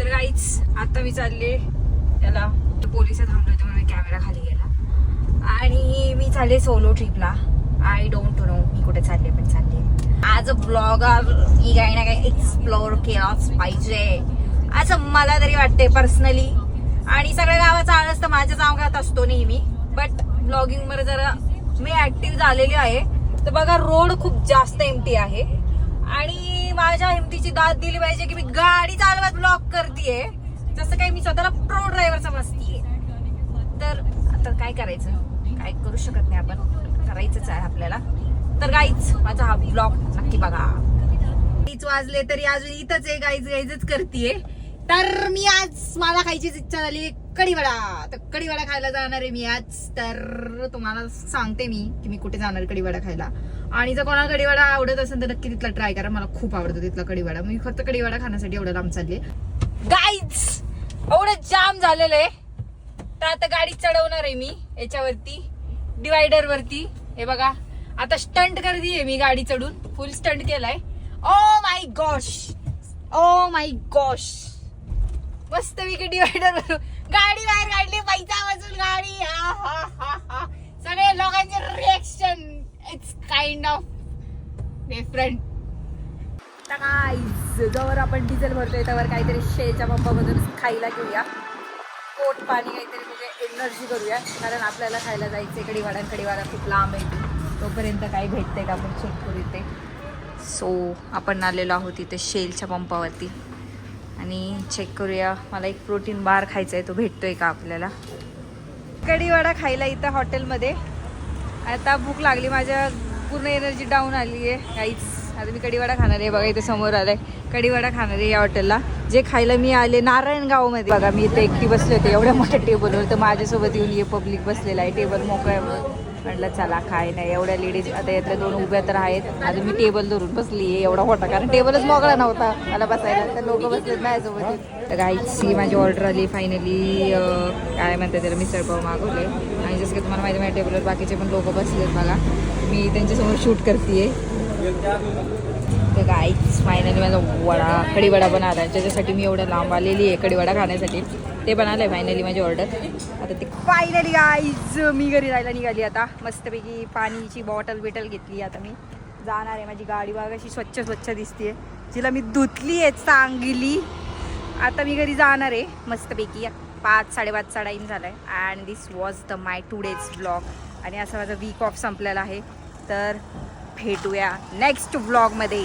तर काहीच आता मी चालले याला. पोलीस थांबलो होते म्हणून कॅमेरा खाली गेला. आणि मी चालले सोलो ट्रिपला आय डोंट नो मी कुठे चालले पण चालले. आज अ ब्लॉगर मी काही ना काही एक्सप्लोअर केलाच पाहिजे. असं मला तरी वाटते पर्सनली आणि सगळ्या गावाचा आळस तर माझ्या गावात असतो नेहमी. बट ब्लॉगिंगमध्ये जरा मी ऍक्टिव्ह झालेली आहे. तर बघा रोड खूप जास्त एमटी आहे. आणि माझ्या हिमतीची दाद दिली पाहिजे की मी गाडी चालवत ब्लॉक करतेय. जसं काही मी स्वतःला प्रो ड्रायव्हर समजतीये. तर आता काय करायचं? काय करू शकत नाही आपण. करायचंच आहे आपल्याला. तर गाईच माझा हा ब्लॉग नक्की बघा. गाईच वाजले तरी अजून इथंच आहे गाईज गाईजच करतीये. तर मी आज मला खायचीच इच्छा झाली कढीवडा. तर कढीवडा खायला जाणार आहे मी आज. तर तुम्हाला सांगते मी की मी कुठे जाणार कढीवडा खायला. आणि जर कोणाला कढीवडा आवडत असेल तर नक्की तिथला ट्राय करा. मला खूप आवडतो तिथला कढीवडा. मी फक्त कढीवडा खाण्यासाठी एवढं लांब चालले. गाईज एवढं जाम झालेलं आहे. तर आता गाडी चढवणार आहे मी याच्यावरती डिवायडर वरती. हे बघा आता स्टंट करते मी गाडी चढून. फुल स्टंट केलाय. ओ my gosh O my gosh मस्त मी डिवायडर वर गाडी बाहेर काढली पैसा वाचून गाडी हा, हा, हा, हा. सगळे लोकांचे reaction it's kind of different जवळ आपण डिझेल भरतोय त्यावर काहीतरी शेच्या पंपामधून खायला घेऊया. पोट पाणी काहीतरी म्हणजे एनर्जी करूया कारण आपल्याला खायला जायचं कडीवाडा कढीवाडा खूप लांब आहे. तोपर्यंत काही भेटते का आपण चेक करू इथे? सो आपण आलेलो आहोत इथे शेलच्या पंपावरती. आणि चेक करूया मला एक प्रोटीन बार खायचा आहे तो भेटतोय का आपल्याला? कडीवाडा खायला इथं हॉटेलमध्ये आता भूक लागली माझ्या पूर्ण एनर्जी डाऊन आली आहे काहीच आता मी कढीवाडा खाणार आहे. बघा इथे समोर आलाय. कढीवाडा खाणार आहे या हॉटेलला जे खायला मी आले नारायणगावमध्ये. बघा मी इथे एकटी बसले होते. एवढ्या मोठ्या टेबलवर तर माझ्यासोबत येऊन ये पब्लिक बसलेला आहे. टेबल मोकळ्यावर. म्हटलं चला काय नाही एवढ्या लेडीज आता यातल्या दोन उभ्या तर आहेत. आता मी टेबल धरून बसली आहे एवढा मोठा कारण टेबलच मोकळा नव्हता मला बसायला. तर लोक बसले माझ्यासोबत. तर गाईच माझी ऑर्डर आली फायनली काय म्हणतात त्याला मिसळपाव मागवले. आणि जसं की तुम्हाला माहिती माझ्या टेबलवर बाकीचे पण लोक बसलेत मला. मी त्यांच्यासमोर शूट करते तर गाईच फायनली माझा वडा कडीवडा पण आला ज्याच्यासाठी मी एवढं लांब आलेली आहे कडीवडा खाण्यासाठी. ते पण आहे फायनली माझी ऑर्डर आता ते फायनली गाईज मी घरी जायला निघाली आता. मस्तपैकी पाणीची बॉटल बिटल घेतली आता मी. जाणार आहे माझी गाडी बाग अशी स्वच्छ स्वच्छ दिसते जिला मी धुतली आहे चांगली. आता मी घरी जाणार आहे मस्तपैकी. पाच साडेपाच साडाईन झालं आहे and this was the my two days blog आणि असं माझा वीक ऑफ संपलेला आहे. तर भेटूया नेक्स्ट ब्लॉगमध्ये